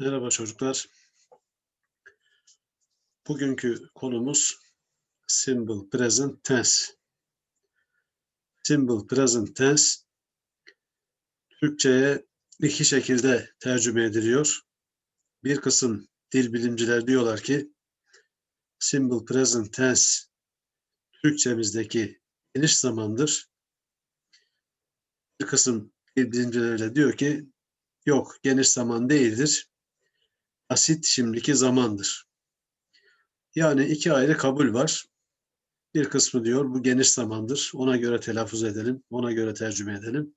Merhaba çocuklar. Bugünkü konumuz simple present tense. Simple present tense Türkçe'ye iki şekilde tercüme ediliyor. Bir kısım dil bilimciler diyorlar ki simple present tense Türkçemizdeki geniş zamandır. Bir kısım dil bilimciler de diyor ki yok geniş zaman değildir asit şimdiki zamandır. Yani iki ayrı kabul var. Bir kısmı diyor bu geniş zamandır. Ona göre telaffuz edelim. Ona göre tercüme edelim.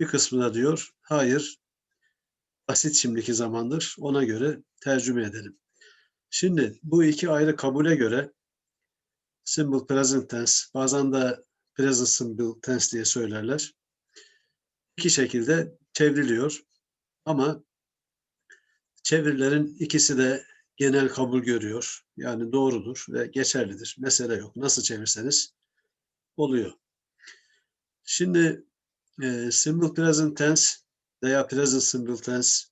Bir kısmı da diyor hayır basit şimdiki zamandır. Ona göre tercüme edelim. Şimdi bu iki ayrı kabule göre simple present tense bazen de present simple tense diye söylerler. İki şekilde çevriliyor. Ama Çevirilerin ikisi de genel kabul görüyor. Yani doğrudur ve geçerlidir. Mesele yok. Nasıl çevirseniz oluyor. Şimdi e, simple present tense veya present simple tense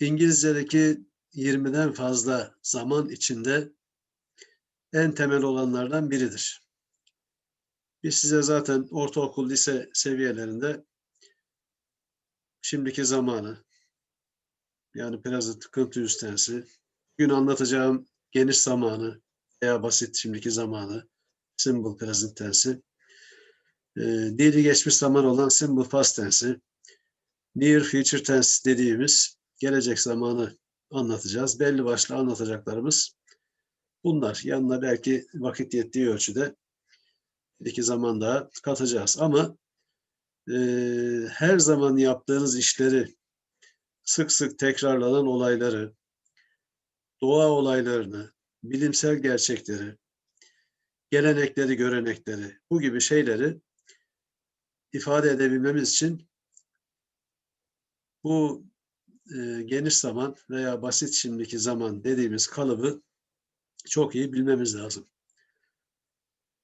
İngilizce'deki 20'den fazla zaman içinde en temel olanlardan biridir. Biz size zaten ortaokul, lise seviyelerinde şimdiki zamanı, yani present continuous tense'i. Bugün anlatacağım geniş zamanı veya basit şimdiki zamanı simple present tense'i. E, dili geçmiş zaman olan simple past tense'i. Near future tense dediğimiz gelecek zamanı anlatacağız. Belli başlı anlatacaklarımız bunlar. Yanına belki vakit yettiği ölçüde iki zaman daha katacağız. Ama e, her zaman yaptığınız işleri sık sık tekrarlanan olayları, doğa olaylarını, bilimsel gerçekleri, gelenekleri, görenekleri, bu gibi şeyleri ifade edebilmemiz için bu e, geniş zaman veya basit şimdiki zaman dediğimiz kalıbı çok iyi bilmemiz lazım.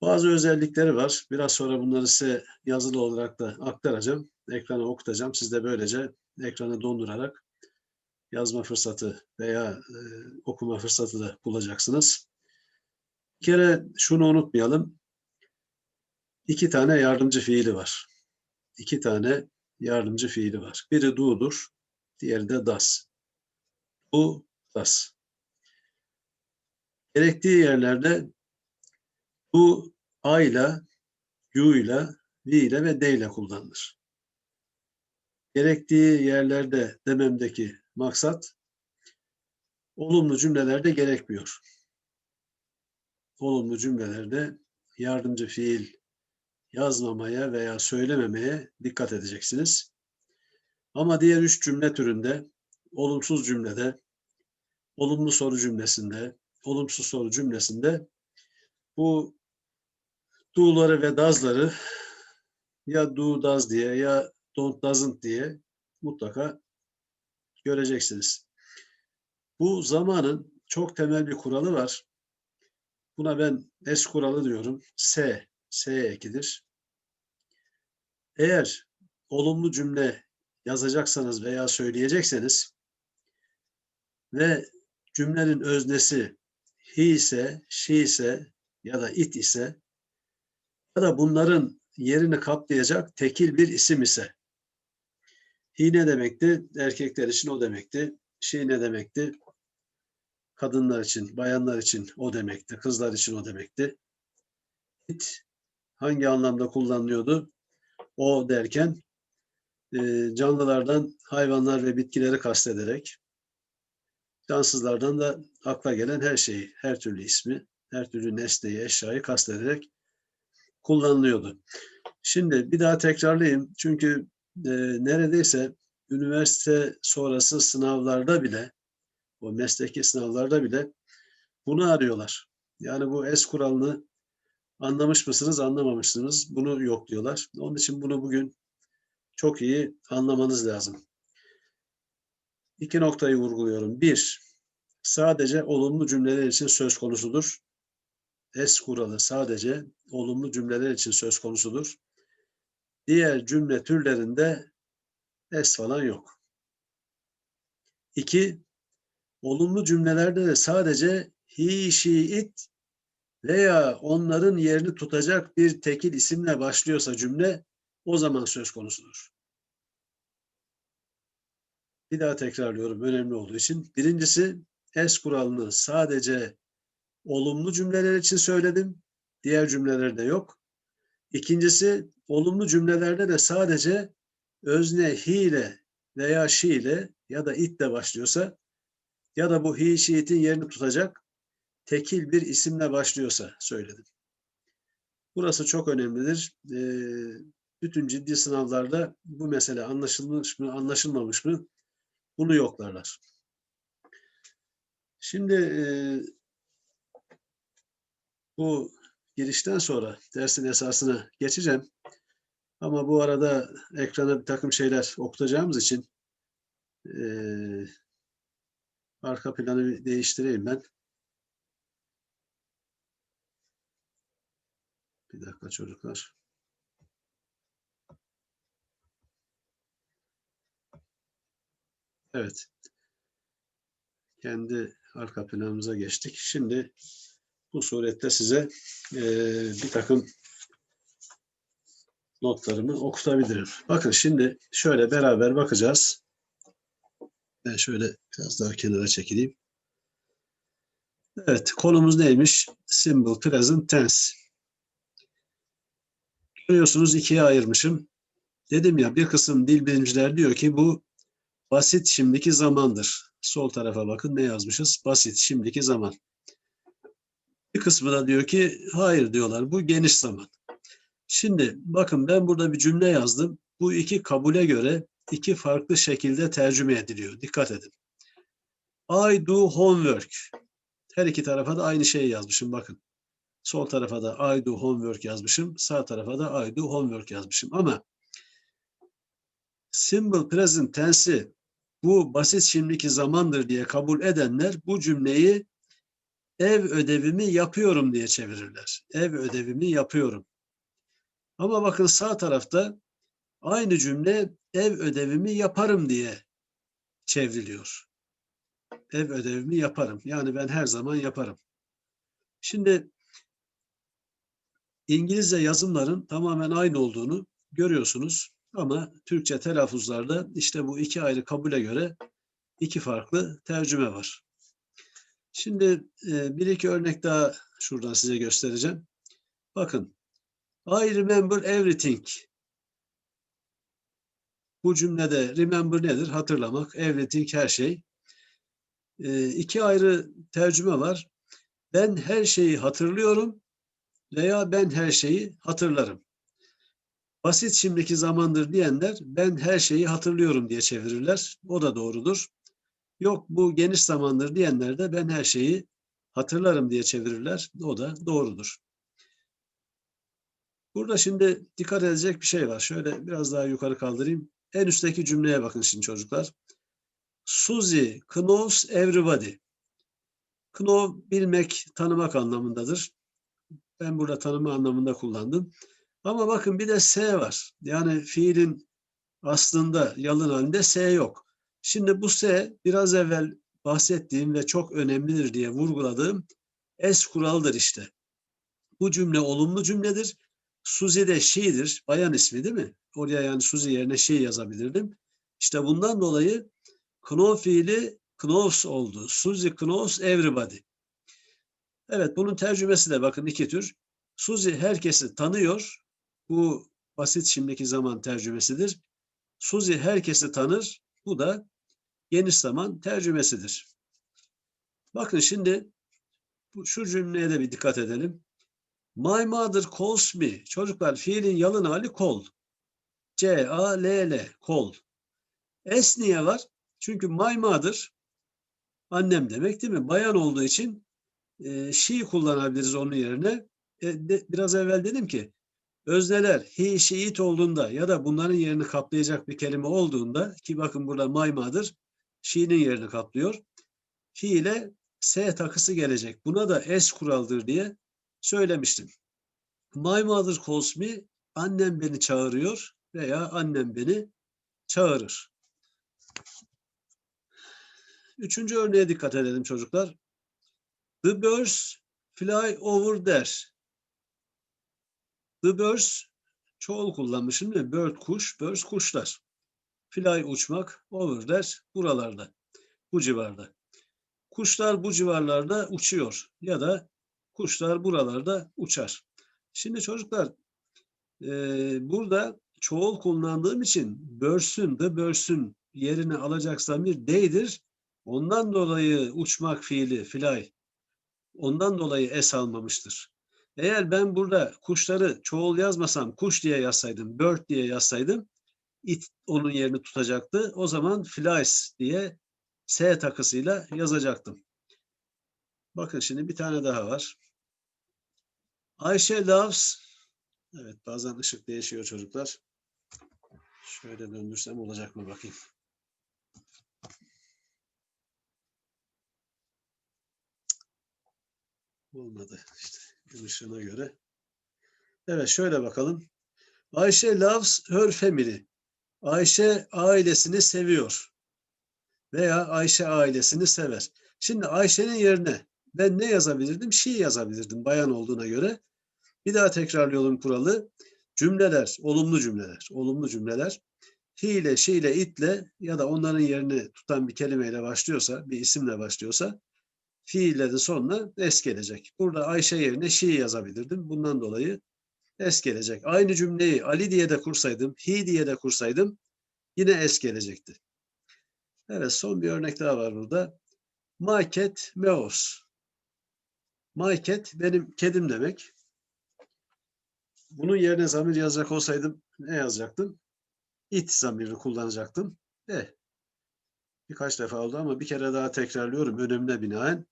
Bazı özellikleri var. Biraz sonra bunları size yazılı olarak da aktaracağım. Ekrana okutacağım. Siz de böylece ekranı dondurarak yazma fırsatı veya e, okuma fırsatı da bulacaksınız. Bir kere şunu unutmayalım. İki tane yardımcı fiili var. İki tane yardımcı fiili var. Biri do'dur, diğeri de das. Do, das. Gerektiği yerlerde bu a ile, you ile, we ile ve de ile kullanılır gerektiği yerlerde dememdeki maksat olumlu cümlelerde gerekmiyor. Olumlu cümlelerde yardımcı fiil yazmamaya veya söylememeye dikkat edeceksiniz. Ama diğer üç cümle türünde, olumsuz cümlede, olumlu soru cümlesinde, olumsuz soru cümlesinde bu do'ları ve does'ları ya do does diye ya don't doesn't diye mutlaka göreceksiniz. Bu zamanın çok temel bir kuralı var. Buna ben S kuralı diyorum. S, S ekidir. Eğer olumlu cümle yazacaksanız veya söyleyecekseniz ve cümlenin öznesi he ise, she ise ya da it ise ya da bunların yerini kaplayacak tekil bir isim ise Hi ne demekti? Erkekler için o demekti. Şey ne demekti? Kadınlar için, bayanlar için o demekti. Kızlar için o demekti. It hangi anlamda kullanılıyordu? O derken e, canlılardan hayvanlar ve bitkileri kastederek cansızlardan da akla gelen her şeyi, her türlü ismi, her türlü nesneyi, eşyayı kastederek kullanılıyordu. Şimdi bir daha tekrarlayayım. Çünkü e, neredeyse üniversite sonrası sınavlarda bile, o mesleki sınavlarda bile bunu arıyorlar. Yani bu S kuralını anlamış mısınız, anlamamışsınız bunu yok diyorlar. Onun için bunu bugün çok iyi anlamanız lazım. İki noktayı vurguluyorum. Bir, sadece olumlu cümleler için söz konusudur. S kuralı sadece olumlu cümleler için söz konusudur. Diğer cümle türlerinde es falan yok. İki, olumlu cümlelerde de sadece he, she, it veya onların yerini tutacak bir tekil isimle başlıyorsa cümle o zaman söz konusudur. Bir daha tekrarlıyorum önemli olduğu için. Birincisi es kuralını sadece olumlu cümleler için söyledim. Diğer cümlelerde yok. İkincisi olumlu cümlelerde de sadece özne he ile veya she ile ya da it ile başlıyorsa ya da bu he, she, it'in yerini tutacak tekil bir isimle başlıyorsa söyledim. Burası çok önemlidir. Ee, bütün ciddi sınavlarda bu mesele anlaşılmış mı, anlaşılmamış mı bunu yoklarlar. Şimdi e, bu girişten sonra dersin esasına geçeceğim. Ama bu arada ekrana bir takım şeyler okutacağımız için e, arka planı değiştireyim ben. Bir dakika çocuklar. Evet. Kendi arka planımıza geçtik. Şimdi bu surette size e, bir takım notlarımı okutabilirim. Bakın şimdi şöyle beraber bakacağız. Ben şöyle biraz daha kenara çekileyim. Evet, konumuz neymiş? Simple present tense. Görüyorsunuz ikiye ayırmışım. Dedim ya bir kısım dil bilimciler diyor ki bu basit şimdiki zamandır. Sol tarafa bakın ne yazmışız? Basit şimdiki zaman. Bir kısmı da diyor ki hayır diyorlar bu geniş zaman. Şimdi bakın ben burada bir cümle yazdım. Bu iki kabule göre iki farklı şekilde tercüme ediliyor. Dikkat edin. I do homework. Her iki tarafa da aynı şeyi yazmışım bakın. Sol tarafa da I do homework yazmışım. Sağ tarafa da I do homework yazmışım. Ama simple present tense'i bu basit şimdiki zamandır diye kabul edenler bu cümleyi ev ödevimi yapıyorum diye çevirirler. Ev ödevimi yapıyorum. Ama bakın sağ tarafta aynı cümle ev ödevimi yaparım diye çevriliyor. Ev ödevimi yaparım. Yani ben her zaman yaparım. Şimdi İngilizce yazımların tamamen aynı olduğunu görüyorsunuz. Ama Türkçe telaffuzlarda işte bu iki ayrı kabule göre iki farklı tercüme var. Şimdi e, bir iki örnek daha şuradan size göstereceğim. Bakın. I remember everything. Bu cümlede remember nedir? Hatırlamak. Everything her şey. E, iki ayrı tercüme var. Ben her şeyi hatırlıyorum veya ben her şeyi hatırlarım. Basit şimdiki zamandır diyenler ben her şeyi hatırlıyorum diye çevirirler. O da doğrudur. Yok bu geniş zamandır diyenler de ben her şeyi hatırlarım diye çevirirler. O da doğrudur. Burada şimdi dikkat edecek bir şey var. Şöyle biraz daha yukarı kaldırayım. En üstteki cümleye bakın şimdi çocuklar. Suzy knows everybody. Know bilmek, tanımak anlamındadır. Ben burada tanıma anlamında kullandım. Ama bakın bir de S var. Yani fiilin aslında yalın halinde S yok. Şimdi bu S biraz evvel bahsettiğim ve çok önemlidir diye vurguladığım es kuraldır işte. Bu cümle olumlu cümledir. Suzy de she'dir. Bayan ismi değil mi? Oraya yani Suzy yerine she yazabilirdim. İşte bundan dolayı know fiili knows oldu. Suzy knows everybody. Evet bunun tercümesi de bakın iki tür. Suzy herkesi tanıyor. Bu basit şimdiki zaman tercümesidir. Suzy herkesi tanır. Bu da geniş zaman tercümesidir. Bakın şimdi bu, şu cümleye de bir dikkat edelim. My mother calls me. Çocuklar fiilin yalın hali call. C-A-L-L. Call. S niye var? Çünkü my mother annem demek değil mi? Bayan olduğu için e, she kullanabiliriz onun yerine. E, de, biraz evvel dedim ki özneler he, she, it olduğunda ya da bunların yerini kaplayacak bir kelime olduğunda ki bakın burada my mother she'nin yerini kaplıyor. Fiile S takısı gelecek. Buna da S kuraldır diye söylemiştim. My mother calls me annem beni çağırıyor veya annem beni çağırır. üçüncü örneğe dikkat edelim çocuklar. The birds fly over there. The birds çoğul kullanmışım değil mi? Bird kuş, birds kuşlar. Fly uçmak, over there buralarda, bu civarda. Kuşlar bu civarlarda uçuyor ya da kuşlar buralarda uçar. Şimdi çocuklar eee, burada çoğul kullandığım için börsün de börsün yerini alacak zamir değildir. Ondan dolayı uçmak fiili fly ondan dolayı es almamıştır. Eğer ben burada kuşları çoğul yazmasam kuş diye yazsaydım, bird diye yazsaydım it onun yerini tutacaktı. O zaman flies diye S takısıyla yazacaktım. Bakın şimdi bir tane daha var. Ayşe loves Evet bazen ışık değişiyor çocuklar. Şöyle döndürsem olacak mı bakayım. Olmadı işte gün ışığına göre. Evet şöyle bakalım. Ayşe loves her family. Ayşe ailesini seviyor. Veya Ayşe ailesini sever. Şimdi Ayşe'nin yerine ben ne yazabilirdim? She yazabilirdim bayan olduğuna göre. Bir daha tekrarlayalım kuralı. Cümleler, olumlu cümleler, olumlu cümleler she ile, itle ya da onların yerini tutan bir kelimeyle başlıyorsa, bir isimle başlıyorsa fiillerin sonuna es gelecek. Burada Ayşe yerine she yazabilirdim. Bundan dolayı es gelecek. Aynı cümleyi Ali diye de kursaydım, he diye de kursaydım yine es gelecekti. Evet son bir örnek daha var burada. Meows. My cat benim kedim demek. Bunun yerine zamir yazacak olsaydım ne yazacaktım? It zamirini kullanacaktım. Eh, birkaç defa oldu ama bir kere daha tekrarlıyorum önemine binaen.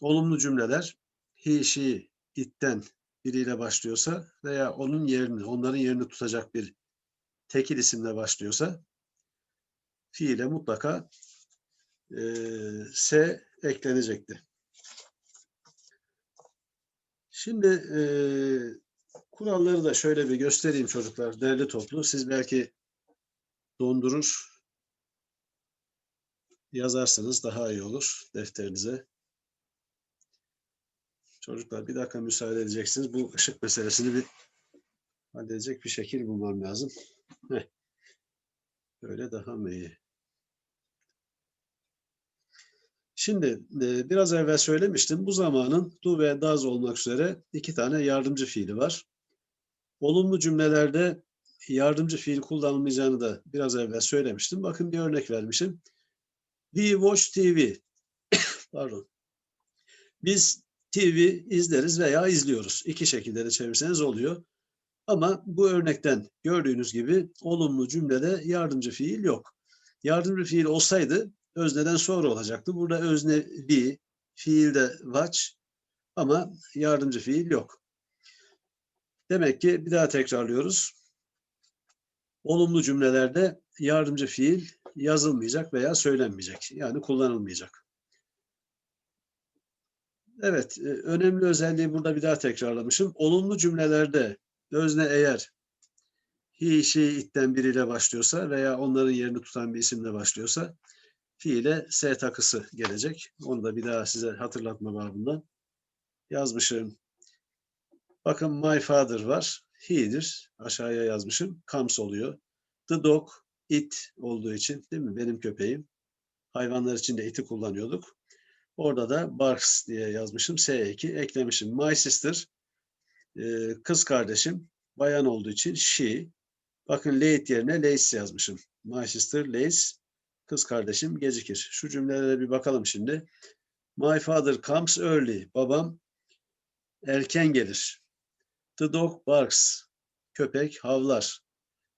Olumlu cümleler he, she, it'ten biriyle başlıyorsa veya onun yerini, onların yerini tutacak bir tekil isimle başlıyorsa fiile mutlaka eee, S eklenecekti. Şimdi eee, kuralları da şöyle bir göstereyim çocuklar derli toplu. Siz belki dondurur yazarsınız daha iyi olur defterinize. Çocuklar bir dakika müsaade edeceksiniz. Bu ışık meselesini bir halledecek bir şekil bulmam lazım. Böyle daha mı iyi? Şimdi e, biraz evvel söylemiştim. Bu zamanın do ve does olmak üzere iki tane yardımcı fiili var. Olumlu cümlelerde yardımcı fiil kullanılmayacağını da biraz evvel söylemiştim. Bakın bir örnek vermişim. We watch TV. Pardon. Biz TV izleriz veya izliyoruz. İki şekilde de çevirseniz oluyor. Ama bu örnekten gördüğünüz gibi olumlu cümlede yardımcı fiil yok. Yardımcı fiil olsaydı özneden sonra olacaktı. Burada özne be, fiilde watch ama yardımcı fiil yok. Demek ki bir daha tekrarlıyoruz. Olumlu cümlelerde yardımcı fiil yazılmayacak veya söylenmeyecek. Yani kullanılmayacak. Evet, e, önemli özelliği burada bir daha tekrarlamışım. Olumlu cümlelerde özne eğer he, she, it'ten biriyle başlıyorsa veya onların yerini tutan bir isimle başlıyorsa fiile S takısı gelecek. Onu da bir daha size hatırlatma babından yazmışım. Bakın my father var. He'dir. Aşağıya yazmışım. Comes oluyor. The dog, it olduğu için değil mi? Benim köpeğim. Hayvanlar için de it'i kullanıyorduk. Orada da barks diye yazmışım. S2 eklemişim. My sister, e, kız kardeşim. Bayan olduğu için she. Bakın late yerine lace yazmışım. My sister lace. Kız kardeşim gecikir. Şu cümlelere bir bakalım şimdi. My father comes early. Babam erken gelir. The dog barks. Köpek havlar.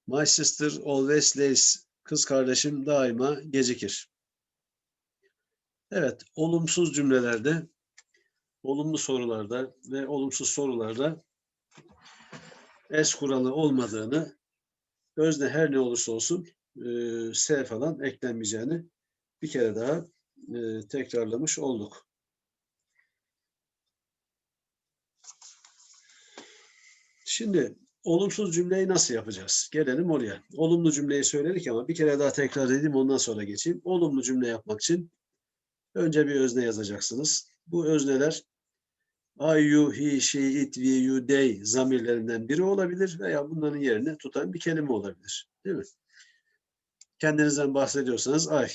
My sister always lays. Kız kardeşim daima gecikir. Evet, olumsuz cümlelerde, olumlu sorularda ve olumsuz sorularda es kuralı olmadığını, özne her ne olursa olsun e, S falan eklenmeyeceğini bir kere daha e, tekrarlamış olduk. Şimdi olumsuz cümleyi nasıl yapacağız? Gelelim oraya. Olumlu cümleyi söyledik ama bir kere daha tekrar edeyim ondan sonra geçeyim. Olumlu cümle yapmak için Önce bir özne yazacaksınız. Bu özneler I, you, he, she, it, we, you, they zamirlerinden biri olabilir veya bunların yerini tutan bir kelime olabilir. Değil mi? Kendinizden bahsediyorsanız I,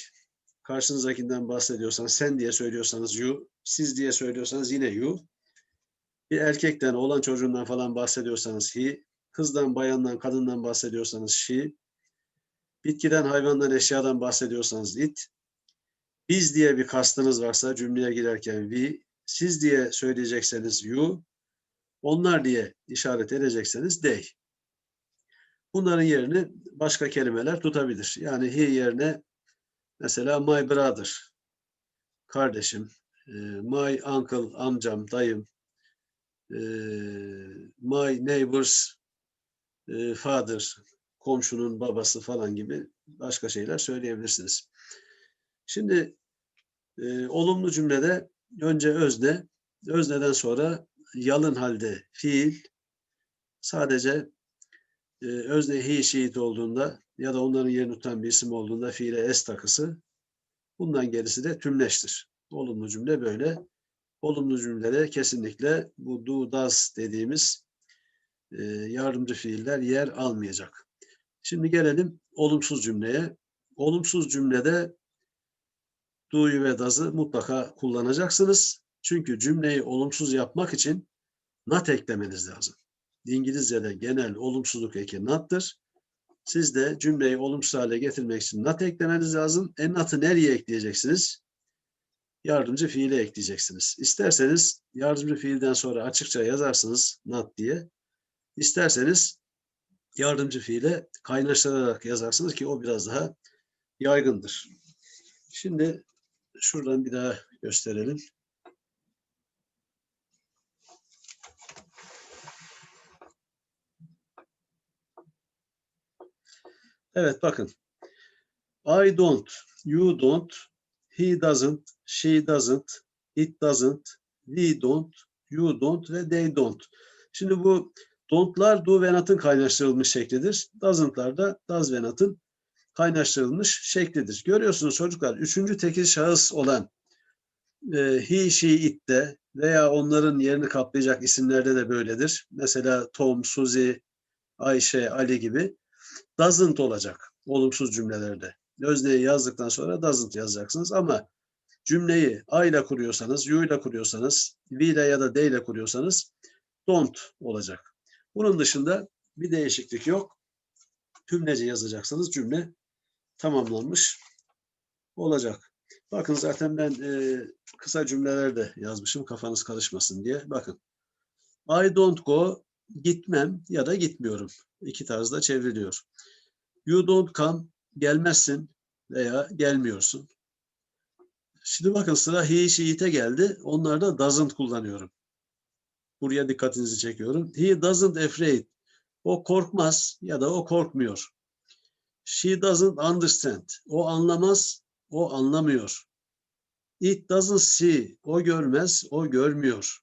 karşınızdakinden bahsediyorsanız sen diye söylüyorsanız you, siz diye söylüyorsanız yine you. Bir erkekten, olan çocuğundan falan bahsediyorsanız he, kızdan, bayandan, kadından bahsediyorsanız she, bitkiden, hayvandan, eşyadan bahsediyorsanız it, biz diye bir kastınız varsa cümleye girerken we, siz diye söyleyecekseniz you, onlar diye işaret edecekseniz they. Bunların yerini başka kelimeler tutabilir. Yani he yerine mesela my brother, kardeşim, e, my uncle, amcam, dayım, e, my neighbors, e, father, komşunun babası falan gibi başka şeyler söyleyebilirsiniz. Şimdi e, olumlu cümlede önce özne, özneden sonra yalın halde fiil, sadece e, özne he, she, it olduğunda ya da onların yerini tutan bir isim olduğunda fiile s takısı, bundan gerisi de tümleştir. Olumlu cümle böyle. Olumlu cümlede kesinlikle bu do, does dediğimiz e, yardımcı fiiller yer almayacak. Şimdi gelelim olumsuz cümleye. Olumsuz cümlede do'yu ve does'ı mutlaka kullanacaksınız. Çünkü cümleyi olumsuz yapmak için not eklemeniz lazım. İngilizce'de genel olumsuzluk eki not'tır. Siz de cümleyi olumsuz hale getirmek için not eklemeniz lazım. E not'ı nereye ekleyeceksiniz? Yardımcı fiile ekleyeceksiniz. İsterseniz yardımcı fiilden sonra açıkça yazarsınız not diye. İsterseniz yardımcı fiile kaynaştırarak yazarsınız ki o biraz daha yaygındır. Şimdi şuradan bir daha gösterelim. Evet bakın. I don't, you don't, he doesn't, she doesn't, it doesn't, we don't, you don't ve they don't. Şimdi bu don't'lar do ve not'ın kaynaştırılmış şeklidir. Doesn't'lar da does ve not'ın kaynaştırılmış şeklidir. Görüyorsunuz çocuklar, üçüncü tekil şahıs olan e, he, she, it'te veya onların yerini kaplayacak isimlerde de böyledir. Mesela Tom, Suzy, Ayşe, Ali gibi doesn't olacak olumsuz cümlelerde. Özneyi yazdıktan sonra doesn't yazacaksınız ama cümleyi I ile kuruyorsanız, you ile kuruyorsanız, we ile ya da they ile kuruyorsanız don't olacak. Bunun dışında bir değişiklik yok. Tümlece yazacaksınız cümle tamamlanmış olacak. Bakın zaten ben e, kısa cümleler de yazmışım kafanız karışmasın diye. Bakın. I don't go gitmem ya da gitmiyorum. İki tarzda çevriliyor. You don't come gelmezsin veya gelmiyorsun. Şimdi bakın sıra he, she, it'e geldi. Onlarda doesn't kullanıyorum. Buraya dikkatinizi çekiyorum. He doesn't afraid. O korkmaz ya da o korkmuyor. She doesn't understand. O anlamaz, o anlamıyor. It doesn't see. O görmez, o görmüyor.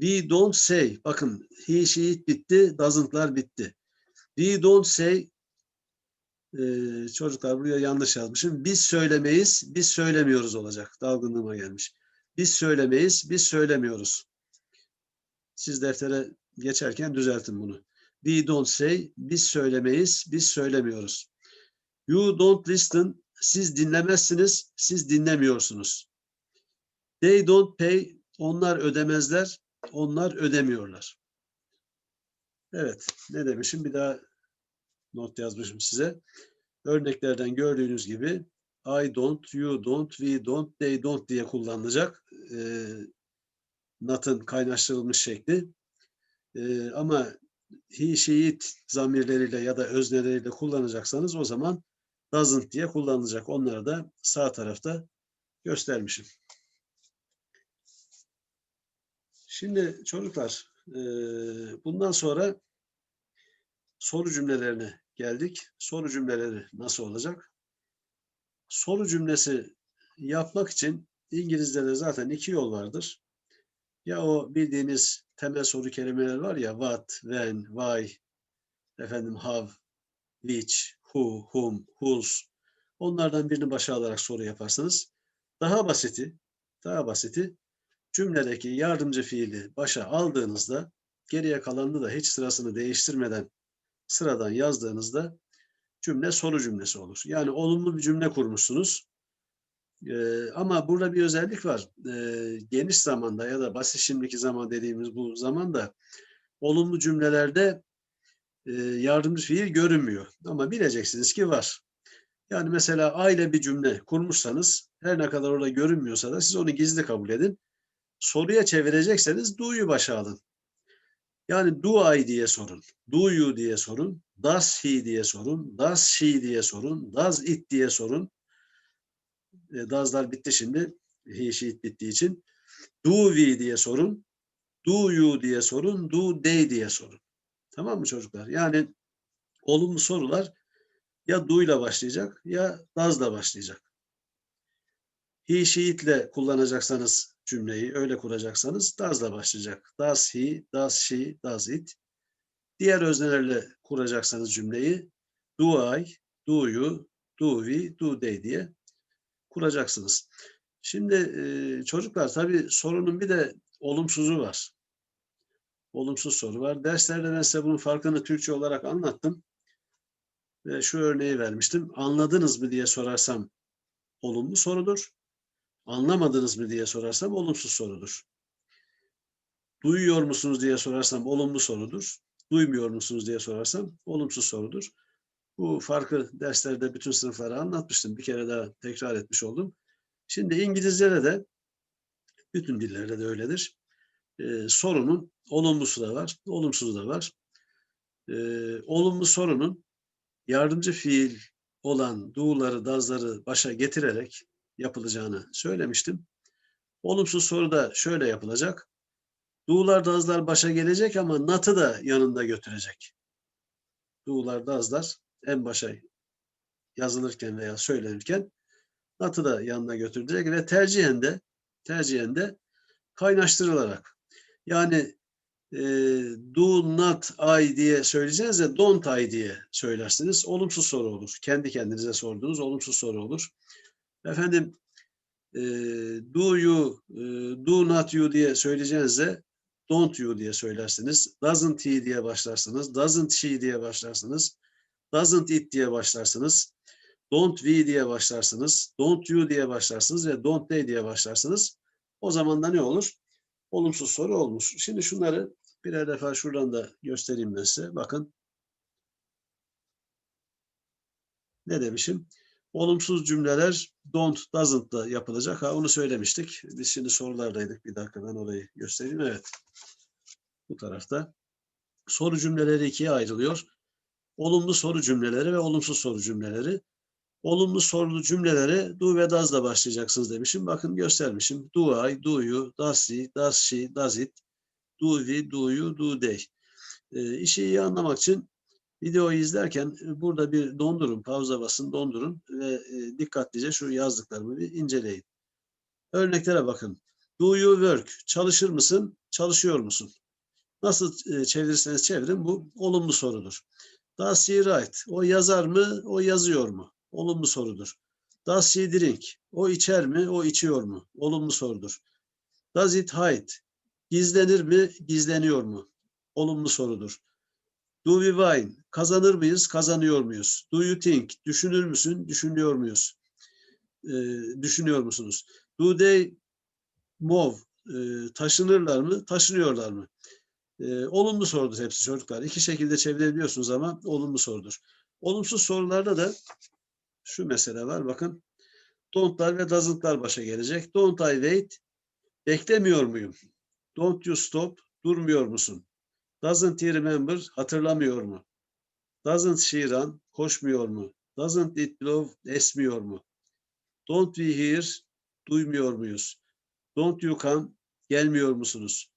We don't say. Bakın he, she, it bitti, doesn't'lar bitti. We don't say ee, çocuklar buraya yanlış yazmışım. Biz söylemeyiz, biz söylemiyoruz olacak. Dalgınlığıma gelmiş. Biz söylemeyiz, biz söylemiyoruz. Siz deftere geçerken düzeltin bunu. We don't say, biz söylemeyiz, biz söylemiyoruz. You don't listen, siz dinlemezsiniz, siz dinlemiyorsunuz. They don't pay, onlar ödemezler, onlar ödemiyorlar. Evet, ne demişim? Bir daha not yazmışım size. Örneklerden gördüğünüz gibi I don't, you don't, we don't, they don't diye kullanılacak. E, not'ın kaynaştırılmış şekli. E, ama he, she, it zamirleriyle ya da özneleriyle kullanacaksanız o zaman doesn't diye kullanılacak. Onları da sağ tarafta göstermişim. Şimdi çocuklar e, bundan sonra soru cümlelerine geldik. Soru cümleleri nasıl olacak? Soru cümlesi yapmak için İngilizce'de zaten iki yol vardır. Ya o bildiğiniz temel soru kelimeler var ya what, when, why, efendim how, which, who, whom, whose. Onlardan birini başa alarak soru yaparsınız. Daha basiti, daha basiti cümledeki yardımcı fiili başa aldığınızda geriye kalanını da hiç sırasını değiştirmeden sıradan yazdığınızda cümle soru cümlesi olur. Yani olumlu bir cümle kurmuşsunuz. Ee, ama burada bir özellik var. Ee, geniş zamanda ya da basit şimdiki zaman dediğimiz bu zamanda olumlu cümlelerde e, yardımcı fiil görünmüyor. Ama bileceksiniz ki var. Yani mesela aile bir cümle kurmuşsanız her ne kadar orada görünmüyorsa da siz onu gizli kabul edin. Soruya çevirecekseniz do'yu başa alın. Yani do I diye sorun, do you diye sorun, does he diye sorun, does she diye sorun, does it diye sorun. E, does'lar bitti şimdi. He, she, it bittiği için. Do we diye sorun, do you diye sorun, do they diye sorun. Tamam mı çocuklar? Yani olumlu sorular ya do ile başlayacak ya does ile başlayacak. He, she, it ile kullanacaksanız cümleyi öyle kuracaksanız does ile başlayacak. Does he, does she, does it. Diğer öznelerle kuracaksanız cümleyi do I, do you, do we, do they diye kuracaksınız. Şimdi e, çocuklar tabii sorunun bir de olumsuzu var. Olumsuz soru var. Derslerde ben size bunun farkını Türkçe olarak anlattım. Ve şu örneği vermiştim. Anladınız mı diye sorarsam olumlu sorudur. Anlamadınız mı diye sorarsam olumsuz sorudur. Duyuyor musunuz diye sorarsam olumlu sorudur. Duymuyor musunuz diye sorarsam olumsuz sorudur. Bu farkı derslerde bütün sınıflara anlatmıştım. Bir kere daha tekrar etmiş oldum. Şimdi İngilizce'de de bütün dillerde de öyledir. Ee, sorunun olumlusu da var, olumsuzu da var. Ee, olumlu sorunun yardımcı fiil olan do'ları, does'ları başa getirerek yapılacağını söylemiştim. Olumsuz soru da şöyle yapılacak. Do'lar, does'lar başa gelecek ama not'ı da yanında götürecek. Do'lar, does'lar en başa yazılırken veya söylenirken not'ı da yanına götürecek ve tercihen de tercihen de kaynaştırılarak yani e, do not I diye söyleyeceğiz de don't I diye söylersiniz. Olumsuz soru olur. Kendi kendinize sorduğunuz olumsuz soru olur. Efendim e, do you, e, do not you diye söyleyeceğinizde don't you diye söylersiniz. Doesn't he diye başlarsınız. Doesn't she diye başlarsınız. Doesn't it diye başlarsınız. Don't we diye başlarsınız. Don't you diye başlarsınız ve don't they diye başlarsınız. O zaman da ne olur? Olumsuz soru olmuş. Şimdi şunları birer defa şuradan da göstereyim ben size. Bakın. Ne demişim? Olumsuz cümleler don't, doesn't da yapılacak. Ha onu söylemiştik. Biz şimdi sorulardaydık. Bir dakika ben orayı göstereyim. Evet. Bu tarafta. Soru cümleleri ikiye ayrılıyor. Olumlu soru cümleleri ve olumsuz soru cümleleri. Olumlu sorulu cümleleri do ve does'la başlayacaksınız demişim. Bakın göstermişim. Do I, do you, does he, does she, does it. E, işi iyi anlamak için videoyu izlerken burada bir dondurun, pauza basın, dondurun ve e, dikkatlice şu yazdıklarımı bir inceleyin. Örneklere bakın. Do you work? Çalışır mısın? Çalışıyor musun? Nasıl e, çevirirseniz çevirin bu olumlu sorudur. Does he write? O yazar mı? O yazıyor mu? Olumlu sorudur. Does he drink? O içer mi? O içiyor mu? Olumlu sorudur. Does it hide? Gizlenir mi? Gizleniyor mu? Olumlu sorudur. Do we win? Kazanır mıyız? Kazanıyor muyuz? Do you think? Düşünür müsün? Düşünüyor muyuz? Ee, düşünüyor musunuz? Do they move? Ee, taşınırlar mı? Taşınıyorlar mı? Ee, olumlu sorudur hepsi çocuklar. İki şekilde çevirebiliyorsunuz ama olumlu sorudur. Olumsuz sorularda da şu mesele var. Bakın don't'lar ve doesn't'lar başa gelecek. Don't I wait? Beklemiyor muyum? Don't you stop? Durmuyor musun? Doesn't he remember? Hatırlamıyor mu? Doesn't she run? Koşmuyor mu? Doesn't it blow? Esmiyor mu? Don't we hear? Duymuyor muyuz? Don't you come? Gelmiyor musunuz?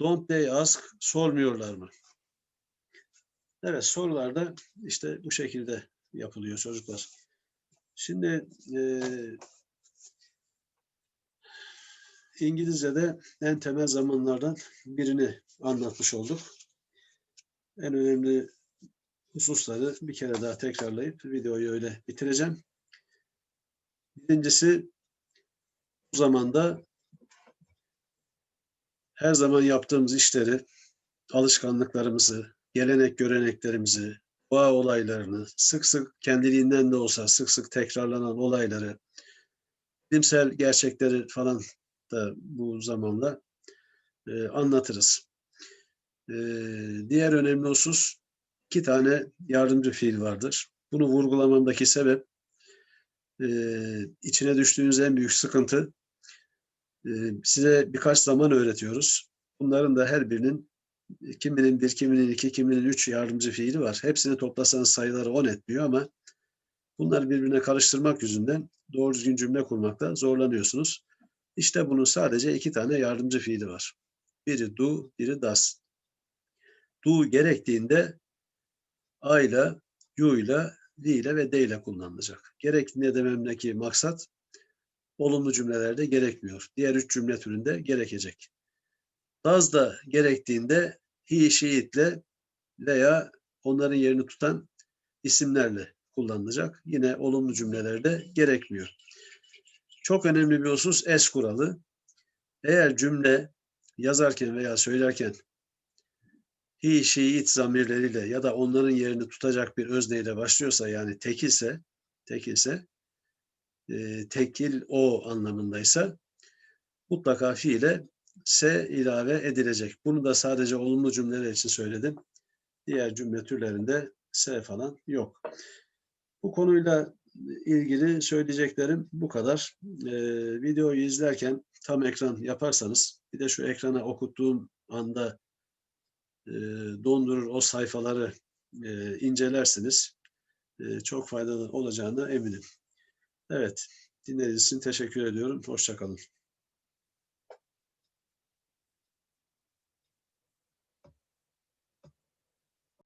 Don't they ask? Sormuyorlar mı? Evet sorularda işte bu şekilde yapılıyor çocuklar. Şimdi e, İngilizce'de en temel zamanlardan birini anlatmış olduk. En önemli hususları bir kere daha tekrarlayıp videoyu öyle bitireceğim. Birincisi Bu zamanda her zaman yaptığımız işleri, alışkanlıklarımızı, gelenek göreneklerimizi, doğa olaylarını, sık sık kendiliğinden de olsa sık sık tekrarlanan olayları, bilimsel gerçekleri falan da bu zamanla e, anlatırız. E, diğer önemli husus iki tane yardımcı fiil vardır. Bunu vurgulamamdaki sebep e, içine düştüğünüz en büyük sıkıntı size birkaç zaman öğretiyoruz. Bunların da her birinin kiminin bir, kiminin iki, kiminin üç yardımcı fiili var. Hepsini toplasanız sayıları on etmiyor ama bunları birbirine karıştırmak yüzünden doğru düzgün cümle kurmakta zorlanıyorsunuz. İşte bunun sadece iki tane yardımcı fiili var. Biri do, biri does. Do gerektiğinde I ile, you ile, we ile ve they ile kullanılacak. Gerektiğinde dememdeki maksat olumlu cümlelerde gerekmiyor. Diğer üç cümle türünde gerekecek. Does da gerektiğinde he, she, it'le veya onların yerini tutan isimlerle kullanılacak. Yine olumlu cümlelerde gerekmiyor. Çok önemli bir husus es kuralı. Eğer cümle yazarken veya söylerken he, she, it zamirleriyle ya da onların yerini tutacak bir özneyle başlıyorsa yani tekilse, tekilse, e, tekil o anlamındaysa mutlaka fiile se ilave edilecek. Bunu da sadece olumlu cümleler için söyledim. Diğer cümle türlerinde se falan yok. Bu konuyla ilgili söyleyeceklerim bu kadar. Ee, videoyu izlerken tam ekran yaparsanız bir de şu ekrana okuttuğum anda e, dondurur o sayfaları e, incelersiniz. E, çok faydalı olacağına eminim. Evet, dinlediğiniz için teşekkür ediyorum. Hoşçakalın.